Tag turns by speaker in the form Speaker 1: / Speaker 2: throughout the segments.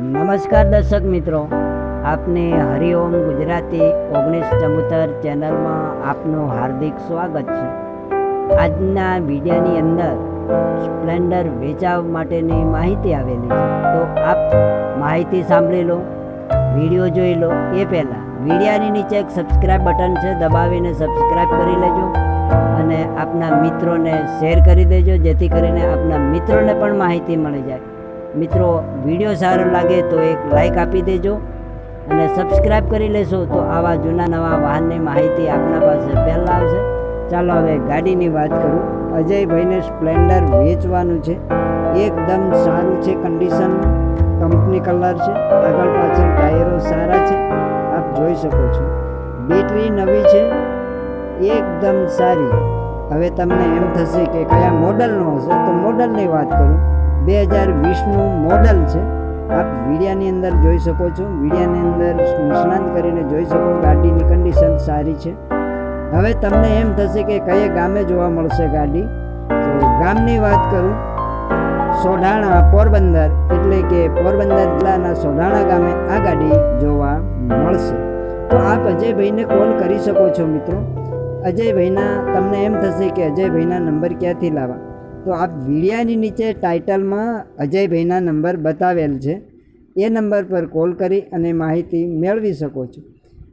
Speaker 1: નમસ્કાર દર્શક મિત્રો. આપને હરિઓમ ગુજરાતી ઓગણીસ ચમોતર ચેનલમાં આપનું હાર્દિક સ્વાગત છે. આજના વિડીયોની અંદર સ્પ્લેન્ડર વેચાવ માટેની માહિતી આવેલી છે. તો આપ માહિતી સાંભળી લો, વીડિયો જોઈ લો. એ પહેલાં વિડીયાની નીચે એક સબસ્ક્રાઇબ બટન છે, દબાવીને સબસ્ક્રાઇબ કરી લેજો અને આપના મિત્રોને શેર કરી દેજો, જેથી કરીને આપના મિત્રોને પણ માહિતી મળી જાય. મિત્રો વીડિયો સારો લાગે તો એક લાઈક આપી દેજો અને સબસ્ક્રાઈબ કરી લેશો તો આવા જૂના નવા વાહનની માહિતી આપના પાસે પહેલાં આવશે. ચાલો હવે ગાડીની વાત કરું. અજયભાઈને સ્પ્લેન્ડર વેચવાનું છે. એકદમ સારું છે કન્ડિશન કંપની કલર છે. આગળ પાછળ ટાયરો સારા છે. આપ જોઈ શકો છો. બેટરી નવી છે. એકદમ સારી. હવે તમને એમ થશે કે કયા મોડલનો હશે? તો મોડલની વાત કરું. બે હજાર વીસનું મોડલ છે. આપ વિડિયાની અંદર જોઈ શકો છો. વિડિયાની અંદર નિષ્ણાંત કરીને જોઈ શકો ગાડીની કન્ડિશન સારી છે. હવે તમને એમ થશે કે કયે ગામે જોવા મળશે ગાડી? ગામની વાત કરું. સોઢાણા પોરબંદર એટલે કે પોરબંદર જિલ્લાના સોઢાણા ગામે આ ગાડી જોવા મળશે. તો આપ અજયભાઈને કોલ કરી શકો છો મિત્રો. અજયભાઈના, તમને એમ થશે કે અજયભાઈના નંબર ક્યાંથી લાવવા? તો આપ વિડિયાની નીચે ટાઇટલમાં અજયભાઈના નંબર બતાવેલ છે. એ નંબર પર કોલ કરી અને માહિતી મેળવી શકો છો.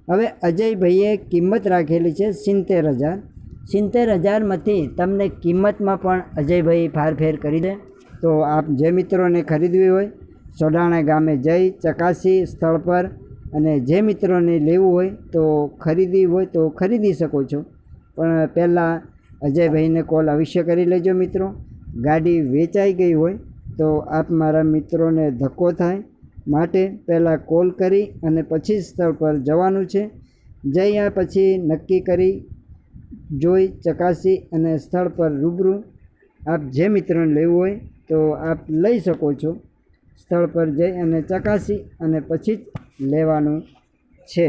Speaker 1: હવે અજયભાઈએ કિંમત રાખેલી છે સિત્તેર હજાર. સિત્તેર હજારમાંથી તમને કિંમતમાં પણ અજયભાઈ ફારફેર કરી દે. તો આપ જે મિત્રોને ખરીદવી હોય સોડાણા ગામે જઈ ચકાસી સ્થળ પર અને જે મિત્રોને લેવું હોય તો ખરીદી હોય તો ખરીદી શકો છો. પણ પહેલાં અજયભાઈને કોલ અવશ્ય કરી લેજો મિત્રો. ગાડી વેચાઈ ગઈ હોય તો આપ મારા મિત્રોને ધક્કો થાય. માટે પહેલાં કોલ કરી અને પછી સ્થળ પર જવાનું છે. જઈ પછી નક્કી કરી, જોઈ, ચકાસી અને સ્થળ પર રૂબરૂ આપ જે મિત્રોને લેવું હોય તો આપ લઈ શકો છો. સ્થળ પર જઈ અને ચકાસી અને પછી જ લેવાનું છે.